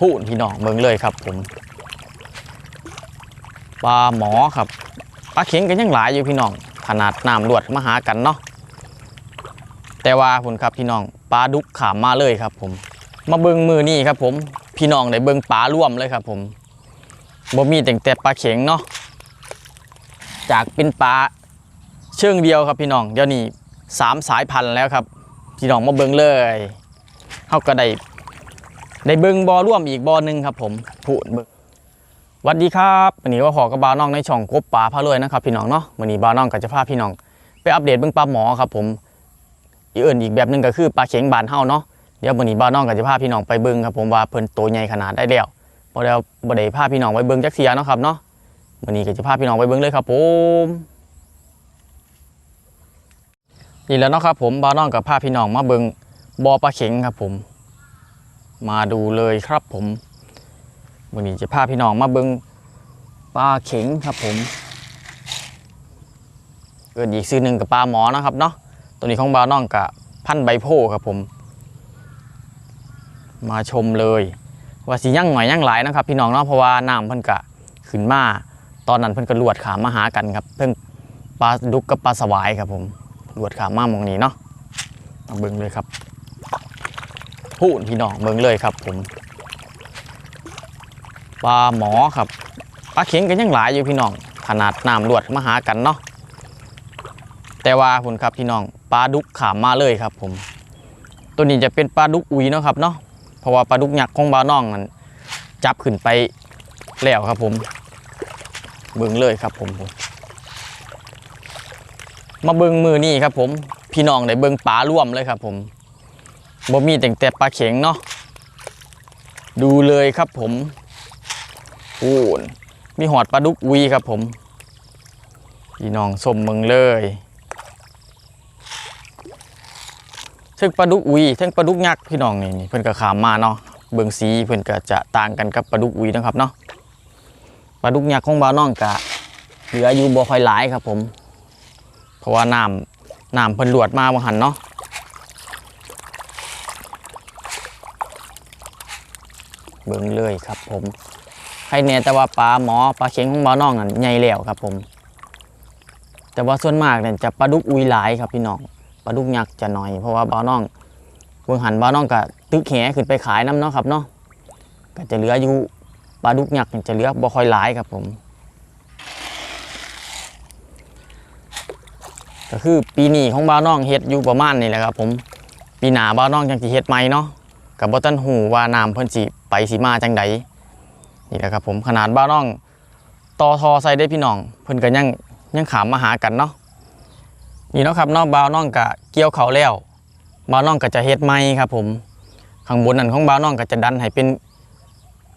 พูดพี่น้องเมืองเลยครับผมปลาหมอครับปลาเข็งก็ยังหลายอยู่พี่น้องขนาดน้ำลวดมาหากันเนาะแต่ว่าคุณครับพี่น้องปลาดุกขามมาเลยครับ ผม มาเบิ้งมือนี่ครับ ผมพี่น้องได้เบิ้งปลาร่วมเลยครับ ผมบ่มีแต่แต่ปลาเข็งเนาะจากเป็นปลาเชิงเดียวครับพี่น้องเดี๋ยวนี้สามสายพันธุ์แล้วครับ พี่น้องมาเบิ้งเลยเขาก็ได้ ได้เบิงบอร่วมอีกบอหนึ่งครับผมพูดเบิงสวัสดีครับวันนี้ว่าขอกับบาวน้องในช่องกบปลาพาเลยนะครับพี่น้องเนาะวันนี้บาวน้องก็จะพาพี่น้อง ไปอัปเดตเบิงปลาหมอครับผมอีกอื่นอีกแบบหนึงก็คือปลาเข็งบานเฮาเนาะเดี๋ยววันนี้บ้านน้องก็จะพาพี่น้องไปเบิ่งครับผมว่าเพิ่นโตใหญ่ขนาดได้แล้วบ่ได้บ่ได้พาพี่น้องไปเบิ่งจักเทียเนาะครับเนาะวันนี้ก็จะพาพี่น้องไปเบิ่งเลยครับผมนี่แล้วเนาะครับผมบ้านน้องกับพาพี่น้องมาเบิ่งบ่อปลาเข็งครับผม มาดูเลยครับผมวันนี้จะพาพี่น้องมาเบิงปลาเข็งครับผมเกิดอีกซื้อหนึ่งกับปลาหมอนะครับเนาะตัวนี้ของบ้านน้องกับพันใบโพครับผม มาชมเลย ว่าสิยั่งหน่อยยั่งหลายนะครับ พี่น้องเนาะเพราะว่าน้ำเพิ่นกะขึ้นมาตอนนั้นเพิ่นก็ลวดขามมาหากันครับ เพิ่งปลาดุกกับปลาสวายครับผมลวดขามมามองนี้เนาะมาเบิ่งเลยครับ พูดพี่น้องเบิ่งเลยครับผมปลาหมอครับปลาเข็งก็ยังหลายอยู่พี่น้อง ขนาดน้ำลวดมาหากันเนาะแต่ว่าคุณครับพี่น้องปลาดุกขามมาเลยครับ ผม ตัวนี้จะเป็นปลาดุกอุยเนาะครับเนาะเพราะว่าปลาดุกยักของบ้าน้องนั้นจับขึ้นไปแล้วครับผมเบิ่งเลยครับผมผมมาเบิ่งมือนี่ครับผม พี่น้องได้เบิ่งปลาร่วมเลยครับผม บ่มีแต่งแต่ปลาเข็งเนาะดูเลยครับผมโอ้นมีหอดปลาดุกอุยครับผมพี่น้องสมมืองเลยเทิงปลาดุกอุยเทิงปลาดุกยักษ์พี่น้องนี่นี่เพิ่อนก็ขามมาเนาะเบิ่งสีเพิ่อนก็จะต่างกันกับปลาดุกอุยนะครับเนาะปลาดุกยักษ์ของบ่าน้องก็เหลืออยู่บ่ค่อยหลายครับผม เพราะว่าน้ำน้ำเพิ่นหลวดมาบ่หันเนาะ เบิ่งเลยครับผมใครแน่แต่ว่าปลาหมอปลาเข็งของบ่าวน้องนั่นใหญ่แล้วครับผม แต่ว่าส่วนมากเนี่ยจะปลาดุกอุยหลายครับพี่น้องปลาดุกยักษ์จะน้อย เพราะว่าบ้าวน้องเพิ่งหันบ้าวน้องก็ตึกแหขึ้นไปขายน้ำเนาะครับเนาะก็จะเหลืออยู่ปลาดุกยักษ์จะเหลือบ่ค่อยหลายครับผม ก็คือปีนี้ของบ้าวน้องเฮ็ดอยู่ประมาณนี้แหละครับผมปีหน้าบ้าวน้องจังสิเฮ็ดใหม่เนาะ กับบ่ทันหูว่าน้ำเพิ่นสิไปสิมาจังใดนี่แหละครับผมขนาดบ้าน้องต่อทอใส่ได้พี่น้อง เพิ่นก็ยังยังขามมาหากันเนาะนี่เนาะครับเนอกบ้าน้องกะเกี่ยวเขาแล้วบ้าน้องก็จะเฮ็ดไม้ครับ ผมข้างบนนั่นของบ้าน้องก็จะดันให้เป็น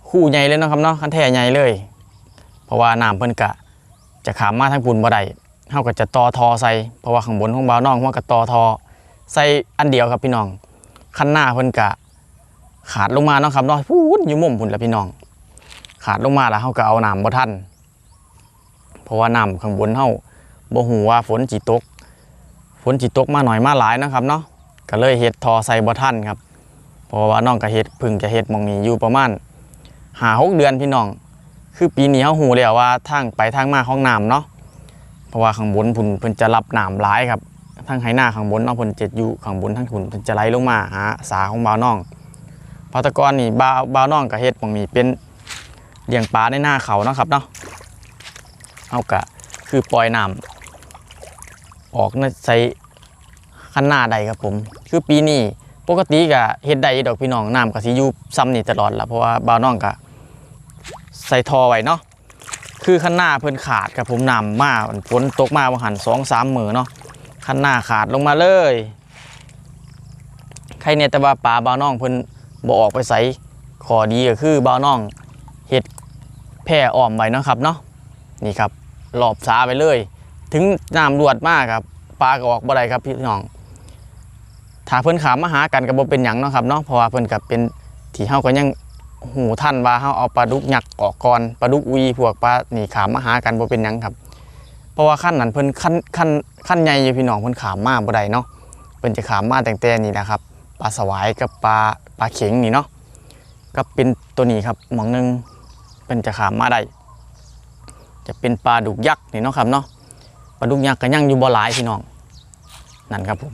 คู่ใหญ่เลยเนาะครับเนาะคันแท้ใหญ่เลย เพราะว่าน้ำเพิ่นกะ จะขามมาทางปุ่นบ่ได้เฮาก็จะต่อทอใส่เพราะว่าข้างบนของบ้าน้องว่าก็ต่อทอใส่อันเดียวครับพี่น้องคันหน้าเพิ่นกะ ขาดลงมาเนาะครับเนาะพูดอยู่มุมพุ่นแหละพี่น้อง ขาดลงมาแล้วเฮาก็เอาน้ำบ่ทันเพราะว่าน้ำข้างบนเฮาบ่ฮู้ว่าฝนจิตก ฝนจิตกมาหน่อยมาหลายนะครับเนาะก็เลยเฮ็ดทอใส่บ่ทันครับ เพราะว่าน้องก็เฮ็ดพึ่งจะเฮ็ดมองนี้อยู่ประมาณหาหกเดือนพี่น้อง คือปีนี้เฮาฮู้แล้วว่าทางไปทางมาของน้ำเนาะเพราะว่าข้างบนพุ่นเพิ่นจะรับน้ำหลายครับทางไหหน้าข้างบนเนาะเพิ่นจะอยู่ข้างบนทางพุ่นเพิ่นจะไหลลงมาหาสาของบ่าวน้อง พัตะกอนนี่บ่าวบ่าวน้องก็เฮ็ดหมองนี้เป็นเลี้ยงปลาในหน้าเขาเนาะครับเนาะเฮาก็คือปล่อยน้ำออกในใส่คันหน้าใดครับผม คือปีนี้ปกติก็เฮ็ดได้ดอกพี่น้องน้ำก็สิอยู่ซ้ำนี่ตลอดละเพราะว่าบ่าวน้องก็ใส่ทอไว้เนาะคือคันหน้าเพิ่นขาดครับผมน้ำมาฝนตกมาบ่หันสองสามมือเนาะคันหน้าขาดลงมาเลยใครเนี่ยแต่ว่าปลาบ่าวน้องเพิ่น บ่ออกไปใส่ขอดีก็คือบ่าวน้องเฮ็ดแพร่อ้อมไว้นะครับเนาะนี่ครับหลอบสาไปเลย ถึงน้ำรวดมากครับปลาก็ออกบ่ได้ครับพี่น้องถ้าเพิ่นขามาหากันก็บ่เป็นหยังเนาะครับเนาะเพราะว่าเพิ่นก็เป็นที่เฮาก็ยังหูท่านว่าเฮาเอาปลาดุกหยักษ์ออกก่อนปลาดุกวีพวกปลานี่ขามมาหากันบ่เป็นหยังครับ เพราะว่าขั้นนั้นเพิ่นขั้นขั้นขั้นใหญ่อยู่พี่น้องเพิ่นขามมาบ่ได้เนาะเพิ่นจะขามมาแต่งแต่นี่นะครับ ปลาสวายกับปลาปลาเข็งนี่เนาะก็เป็นตัวนี้ครับหมองหนึงเป็นจะขามมาได้จะเป็นปลาดุกยักษ์นี่เนาะครับเนาะปลาดุกยักษ์ก็ยังอยู่บ่หลายพี่น้องนั่นครับผม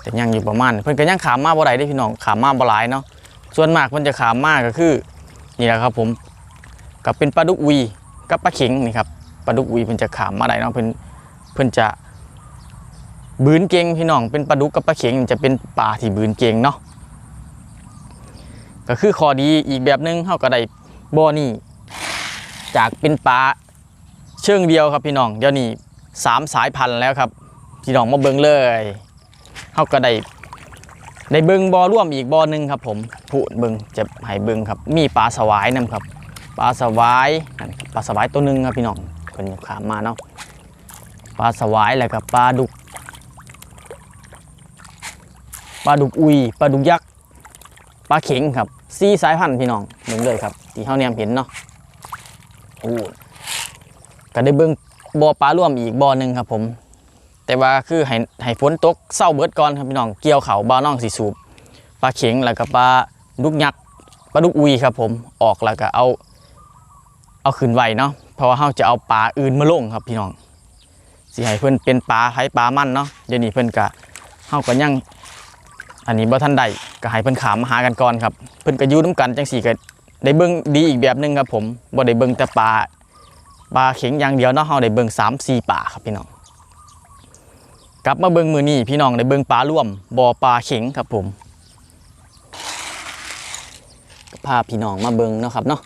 แต่ยังอยู่ประมาณเพิ่นก็ยังขามมาบ่ได้เด้พี่น้องขามมาบ่หลายเนาะส่วนมากเพิ่นจะขามมาก็คือนี่แหละครับผมก็เป็นปลาดุกวีกับปลาเข็งนี่ครับปลาดุกวีเพิ่นจะขามมาได้เนาะเพิ่นเพิ่นจะ บืนเก่งพี่น้องเป็นปลาดุกกับปลาเข็งจะเป็นปลาที่บืนเก่งเนาะก็คือข้อดีอีกแบบหนึงเฮาก็ได้บ่อนี่จากเป็นปลาเชิงเดียวครับพี่น้องเดี๋ยวนี้สามสายพันธุ์แล้วครับพี่น้องมาเบิ่งเลยเฮาก็ได้ได้เบิงบ่อร่วมอีกบ่อหนึงครับ ผมผู้เบิ่งจะให้เบิงครับ มีปลาสวายนํครับปลาสวายนั่นครับปลาสวายตัวหนึงครับพี่น้องเพิ่นขามมาเนาะปลาสวายแหล้วก็ปลาดุก ปลาดุกอุยปลาดุกยักษ์ปลาเข็งครับซีสายพันธุ์พี่น้องเบิ่งเลยครับที่เฮาแนมเห็นเนาะโอ้ก็ได้เบิ่งบ่อปลาร่วมอีกบ่อหนึ่งครับผม แต่ว่าคือให้ให้ฝนตกเศร้าเบิดก่อนครับพี่น้องเกี่ยวเขาบ่าน้องสิสูบปลาเข็งแล้วก็ปลาดุกยักษ์ปลาดุกอุยครับผมออกแล้วก็เอา เอาขึ้นไว้เนาะเพราะว่าเฮาจะเอาปลาอื่นมาลงครับพี่น้องสิให้เพิ่นเป็นปลาไผปลามันเนาะเดี๋ยวนี้เพิ่นก็เฮาก็ยัง อันนี้บ่ทันได้ก็ให้เพิ่นขามมาหากันก่อนครับเพิ่นก็อยู่นํกันจังสี่ก็ได้เบิ่งดีอีกแบบหนึงครับผมบ่ได้เบิ่งแต่ปลาปลาเข็งอย่างเดียวเนาะเฮาได้เบิ่ง3 4ปลาครับพี่น้องกลับมาเบิ่งมือนี้พี่น้องได้เบิ่งปลาร่วมบ่อปลาเข็งครับผมพาพี่น้องมาเบิ่งเนาะครับเนาะ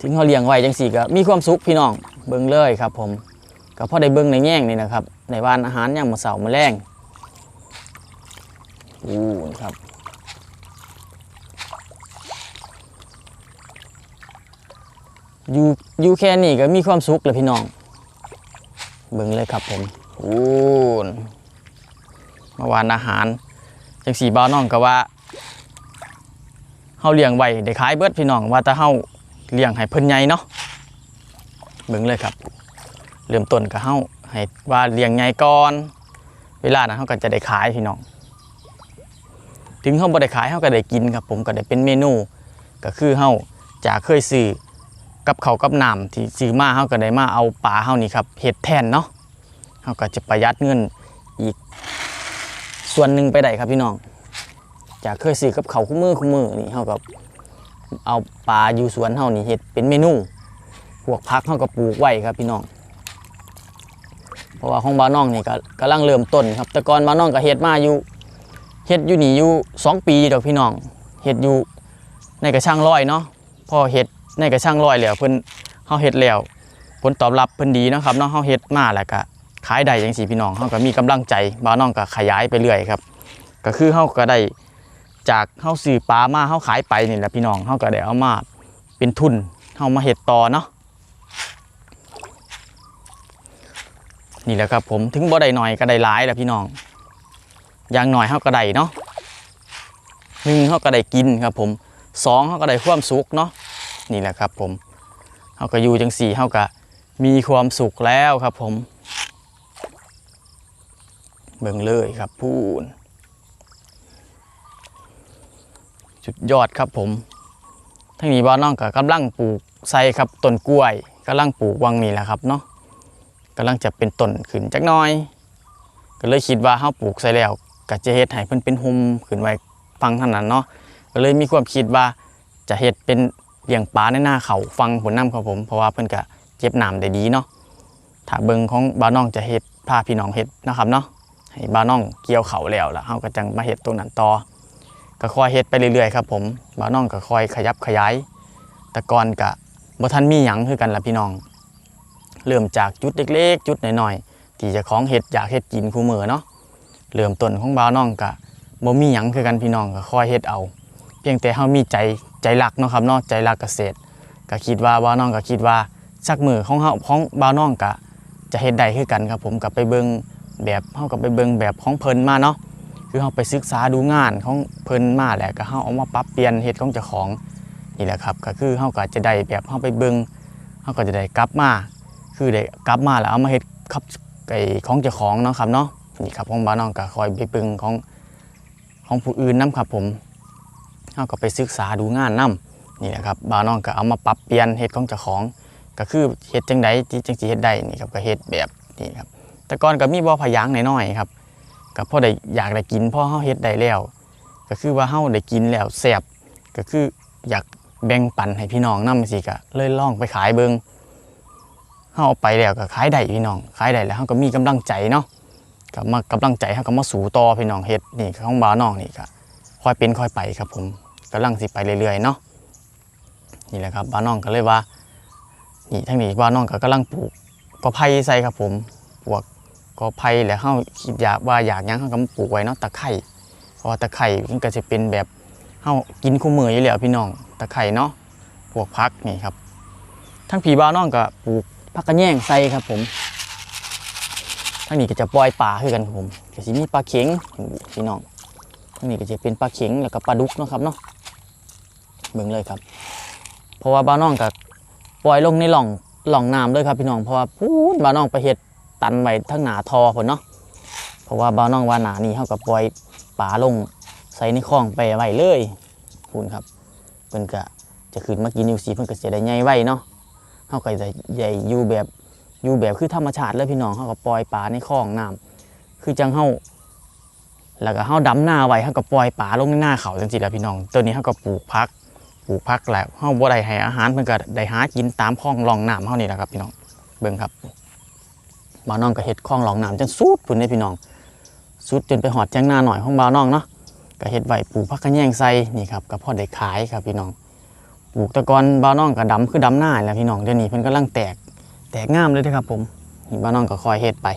ถึงเฮาเลี้ยงไว้จังสี่ก็มีความสุขพี่น้องเบิ่งเลยครับผมก็พอได้เบิ่งในแง่งนี่นะครับในวานอาหารอย่ามมื้อเช้ามื้อแลง อู้ครับอยู่อยู่แค่นี้ก็มีความสุขเลยพี่น้องเบิ่งเลยครับผมอู้นเมื่อวานอาหารจังสีบ้าน้องก็ว่าเฮาเลี้ยงไว้ได้ขายเบิดพี่น้องว่าแต่เฮาเลี้ยงให้เพิ่นใหญ่เนาะเบิ่งเลยครับเริ่มต้นก็เฮาให้ว่าเลี้ยงใหญ่ก่อน เวลานั้นเฮาก็จะได้ขายพี่น้อง ถึงเฮาบ่ได้ขายเฮาก็ได้กินครับผมก็ได้เป็นเมนูก็คือเฮาจากเคยซื้อกับเขากับน้ำที่ซื้อมาเฮาก็ได้มาเอาปลาเฮานี่ครับเฮ็ดแทนเนาะเฮาก็จะประหยัดเงินอีก ส่วนหนึ่งไปได้ครับพี่น้องจากเคยซื้อกับเขาคู่มือคู่มือนี่เฮาก็เอาปลาอยู่สวนเฮานี่เฮ็ดเป็นเมนูพวกผักเฮาก็ปลูกไว้ครับพี่น้อง เพราะว่าของบ้านน้องนี่ก็กำลังเริ่มต้นครับแต่ก่อนบ้านน้องก็เฮ็ดมาอยู่ ฮ็ดอยู่นี่อยู่สองปีดอกพี่น้องเฮ็ดอยู่ในกระช่างร้อยเนาะพอเฮ็ดในกระช่างร้อยแล้วเพิ่นเฮาเฮ็ดแล้วผลตอบรับเพิ่นดีนะครับเนาะเฮาเฮ็ดมาแล้วก็ขายได้จังซี่พี่น้องเฮาก็มีกำลังใจบ่าวน้องก็ขยายไปเรื่อยครับ ก็คือเฮาก็ได้จากเฮาซื้อปลามาเฮาขายไปนี่แหละพี่น้องเฮาก็ได้เอามาเป็นทุนเฮามาเฮ็ดต่อเนาะนี่แหละครับผมถึงบ่ได้น้อยก็ได้หลายแหละพี่น้อง อย่างหน่อยเขาก็ได้เนาะหนึ่งเขาก็ได้กินครับผมสองเขาก็ได้ความสุขเนาะนี่แหละครับผมเขาก็อยู่จังสี่เขาก็มีความสุขแล้วครับผม เบิ่งเลยครับพูนสุดยอดครับผมทั้งนี้บ้านน้องก็กำลังปลูกใส่ครับต้นกล้วยกำลังปลูกวังนี่แหละครับเนาะกำลังจะเป็นต้นขึ้นจักน้อย ก็เลยคิดว่าเฮาปลูกใส่แล้ว ก็จะเฮ็ดให้เพิ่นเป็นหุมขึ้นไว้ฟังเท่านั้นเนาะก็เลยมีความคิดว่าจะเฮ็ดเป็นเลี้ยงปลาในหน้าเขาฟังผลน้ำครับผมเพราะว่าเพิ่นก็เก็บน้ำได้ดีเนาะถ้าเบิงของบ้าน้องจะเฮ็ดพาพี่น้องเฮ็ดนะครับเนาะให้บ้าน้องเกี่ยวเขาแล้วล่ะเฮาก็จังมาเฮ็ดตรงนั้นต่อก็ค่อยเฮ็ดไปเรื่อยๆครับผมบ้าน้องก็ค่อยขยับขยายต่ก่อนก็บ่ทันมีหยังคือกันล่ะพี่น้อง เริ่มจากจุดเล็กๆ จุดน้อยๆที่จะของเห็ดอยากเห็ดกินคู่มือเนาะ เริ่มต้นของบ่าวน้องกะบ่มีหยังคือกันพี่น้องก็คอยเฮ็ดเอา เพียงแต่เฮามีใจใจรักเนาะครับเนาะใจรักเกษตรก็คิดว่าบ่าวน้องก็คิดว่าสักมือของเฮาของบ่าวน้องกะจะเฮ็ดได้คือกันครับผมก็ไปเบิ่งแบบเฮาก็ไปเบิ่งแบบของเพิ่นมาเนาะคือเฮาไปศึกษาดูงานของเพิ่นมาแหละก็เฮาเอามาปรับเปลี่ยนเฮ็ดของเจ้าของนี่แหละครับก็คือเฮาก็จะได้แบบเฮาไปเบิ่งเฮาก็จะได้กลับมา คือได้กลับมาแล้วเอามาเฮ็ดครับไอ้ของเจ้าของเนาะครับเนาะ นี่ครับของบ้านน้องก็คอยไปปึงของของผู้อื่นนํครับผมเฮาก็ไปศึกษาดูงานนํนี่แหละครับบ่าวน้องก็เอามาปรับเปลี่ยนเฮ็ดของเจ้าของ ก็คือเฮ็ดจังไดที่จังสิเฮ็ดได้นี่ครับก็เฮ็ดแบบนี้ครับแต่ก่อนก็มีบ่อพยางน้อยๆครับก็พอได้อยากได้กินพ่อเฮาเฮ็ดได้แล้ว ก็คือว่าเฮาได้กินแล้วแซ่บก็คืออยากแบ่งปันให้พี่น้องนำสิก็เลยล่องไปขายเบิงเฮาเอาไปแล้วก็ขายได้พี่น้อง ขายได้แล้วเฮาก็มีกำลังใจเนาะ ก็มากำลังใจเฮาก็มาสู่ต่อพี่น้องเฮ็ดนี่ของบ่าน้องนี่ก็ค่อยเป็นค่อยไปครับผมกำลังสิไปเรื่อยๆเนาะนี่แหละครับบ่าน้องก็เลยว่านี่ทั้งนี้บ่าน้องก็กำลังปลูกกอไผ่ใส่ครับผมปลูกกอไผ่แล้วเฮาคิดอยากว่าอยากยังเฮาก็มาปลูกไว้เนาะตะไคร้เพราะตะไคร้มันก็จะเป็นแบบเฮากินคู่มืออยู่แล้วพี่น้องตะไคร้เนาะพวกพักนี่ครับ ทั้งผีบ่าน้องก็ปลูกพักกระแยงใส่ครับผม ทั้งนี้ก็จะปล่อยปลาคือกันครับผมก็สิมีปลาเข็งพี่น้องทั้งนี้ก็จะเป็นปลาเข็งแล้วก็ปลาดุกเนาะครับเนาะเบิ่งเลยครับ เพราะว่าบ่าน้องก็ปล่อยลงในหล่องหล่องน้ำเลยครับพี่น้องเพราะว่าพูดบ่าน้องไปเห็ดตันไว้ทั้งหนาทอผลเนาะเพราะว่าบ่าน้องว่าหนานี้เขากับปล่อยป่าลงใส่ในคลองไปไว้เลยคุณครับเพิ่นก็จะขึ้นมากินนิวซีเพิ่นก็จะได้ใหญ่ไว้เนาะเขาก็จะใหญ่อยู่แบบ อยู่แบบคือธรรมชาติเลยพี่น้องเขาก็ปล่อยป่าในคลองน้ำคือจังเฮาแล้วก็เฮาดำหน้าไว้เขาก็ปล่อยป่าลงในหน้าเขาจังซี่แหละพี่น้อง ตัวนี้เขาก็ปลูกพักปลูกผักแล้วเฮาบ่ได้ให้อาหารเพิ่นก็ได้หากินตามคลองหลองน้ำเฮานี่แหละครับพี่น้องเบิ่งครับบ่าวน้องก็เฮ็ดคลองหลองน้ำจนสุดพุ่นเด้พี่น้องสุดจนไปหอดแจ้งหน้าหน่อยของบ่าวน้องเนาะก็เฮ็ดไว้ปลูกผักกระแยงใส่นี่ครับก็พอได้ขายครับพี่น้องปลูกตะกอนบ่าวน้องก็ดำคือดำหน้าแล้วพี่น้องเดี๋ยวนี้เพิ่นกำลังแตก แตกงามเลยเด้อครับผมนี่บ่าวน้องก็คอยเฮ็ดไป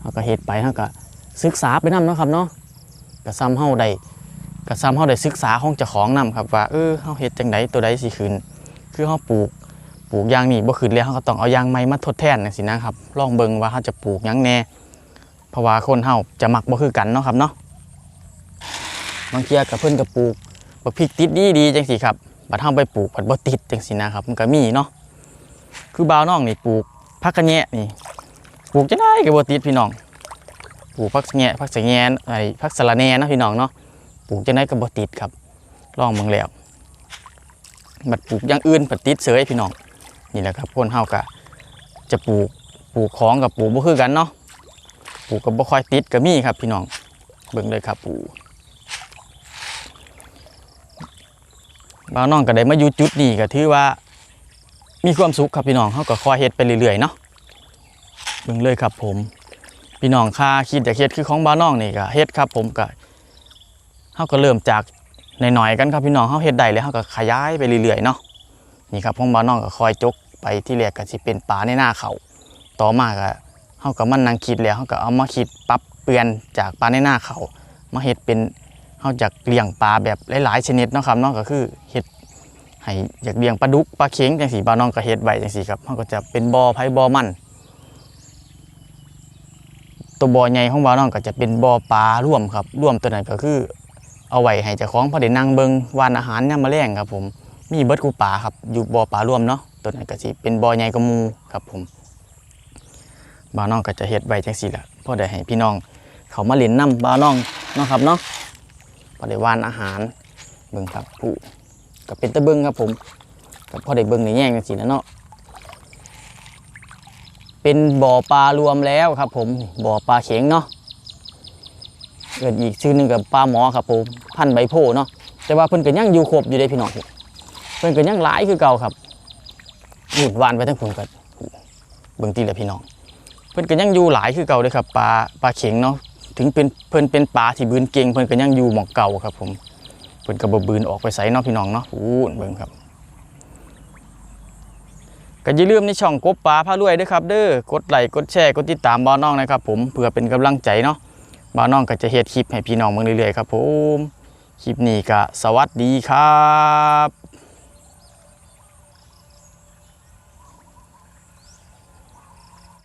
เฮาก็เฮ็ดไปเฮาก็ศึกษาไปนํเนาะครับเนาะก็ซ้ำเฮาได้ก็ซ้ำเฮาได้ศึกษาของเจ้าของนํครับว่าเออเฮาเฮ็ดจังไดตัวใดสิขึ้นคือเฮาปลูกปลูกยางนี้บ่ขึ้นแล้วเฮาก็ต้องเอายางใหม่มาทดแทนจังซี่นะครับลองเบิ่งว่าเฮาจะปลูกหยังแหน่เพราะว่าคนเฮาจะมักบ่คือกันเนาะครับเนาะบางเที่ยก็เพิ่นก็ปลูกบักพริกติดดีๆจังซี่ครับบัดเฮาไปปลูกบัดบ่ติดจังซี่นะครับมันก็มีเนาะ คือบ่าวน้องนี่ปลูกผักกระแยะนี่ปลูกจังได้ก็บ่ติดพี่น้องปลูกผักแงะผักสแงนไอ้ผักสะระแน่เนะพี่น้องเนาะปลูกจังได้ก็บ่ติดครับลองเบิ่งแล้วบัดปลูกอย่างอื่นบัดติดเสยพี่น้องนี่แหละครับคนเฮาก็จะปลูกปลูกของกับปลูกบ่คือกันเนาะปลูกก็บ่ค่อยติดก็มีครับพี่น้องเบิ่งเลยครับปลูกบ่าวน้องก็ได้มาอยู่จุดนี้ก็ถือว่า มีความสุขครับพี่น้องเฮาก็คอยเฮ็ดไปเรื่อยๆเนาะเบิ่งเลยครับผม พี่น้องค่าคิดอยากเฮ็ดคือของบ่าวน้องนี่ก็เฮ็ดครับผมก็เฮาก็เริ่มจากหน่อยๆกันครับพี่น้องเฮาเฮ็ดได้แล้วเฮาก็ขยายไปเรื่อยๆเนาะนี่ครับของบ้านน้องก็คอยจกไปที่แรกก็สิเป็นปลาในหน้าเขาต่อมาก็เฮาก็มันนั่งคิดแล้วเฮาก็เอามาคิดปรับเปลี่ยนจากปลาในหน้าเขามาเฮ็ดเป็นเฮาจากเลี้ยงปลาแบบหลายๆชนิดเนาะครับเนาะก็คือเฮ็ด ให้อยากเลี้ยงปลาดุกปลาเข็งจังซี่บ้าน้องก็เฮ็ดไว้จังซี่ครับเฮาก็จะเป็นบ่อไผ่บ่อมันตัวบ่อใหญ่ของบ้าน้องก็จะเป็นบ่อปลาร่วมครับร่วมตัวนั้นก็คือเอาไว้ให้เจ้าของพอได้นั่งเบิงวานอาหารยามมื้อแลงครับผมมีเบิร์ดคูปลาครับอยู่บ่อปลารวมเนาะตัวนั้นก็สิเป็นบ่อใหญ่กว่าหมู่ครับผมบ้าน้องก็จะเฮ็ดไว้จังซี่ล่ะพอได้ให้พี่น้อง เขามาเล่นน้ำบ้าน้องเนาะครับเนาะพอได้วานอาหารเบิงครับผู้ ก็เป็นตะเบิงครับผมก็พอได้เบิงในแย่งจังซี่นะเนาะเป็นบ่อปลารวมแล้วครับ ผมบ่อปลาเข็งเนาะเกิดอีกชื่อหนึ่งกับปลาหมอครับผมพันใบโพเนาะแต่ว่าเพิ่นก็ยังอยู่ครบอยู่ได้พี่น้องเพิ่นก็ยังหลายคือเก่าครับหยุดวานไปทั้งผมกันเบิ่งตีแหละพี่น้อง เพิ่นก็ยังอยู่หลายคือเก่าเลยครับปลาปลาเข็งเนาะถึงเป็นเพิ่นเป็นปลาที่บืนเก่งเพิ่นก็ยังอยู่หมองเก่าครับผม เพิ่นก็บ่บืนออกไปใส่นอกพี่น้องเนาะอู้นเบิ่งครับก็อย่าลืมในช่องกบปลาพารวยด้วยครับเด้อกดไลค์กดแชร์กดติดตามบ่าวน้องนะครับ ผมเพื่อเป็นกำลังใจเนาะบ้าวน้องก็จะเฮ็ดคลิปให้พี่น้องเมืองเรื่อยๆครับผมคลิปนี้ก็สวัสดีครับ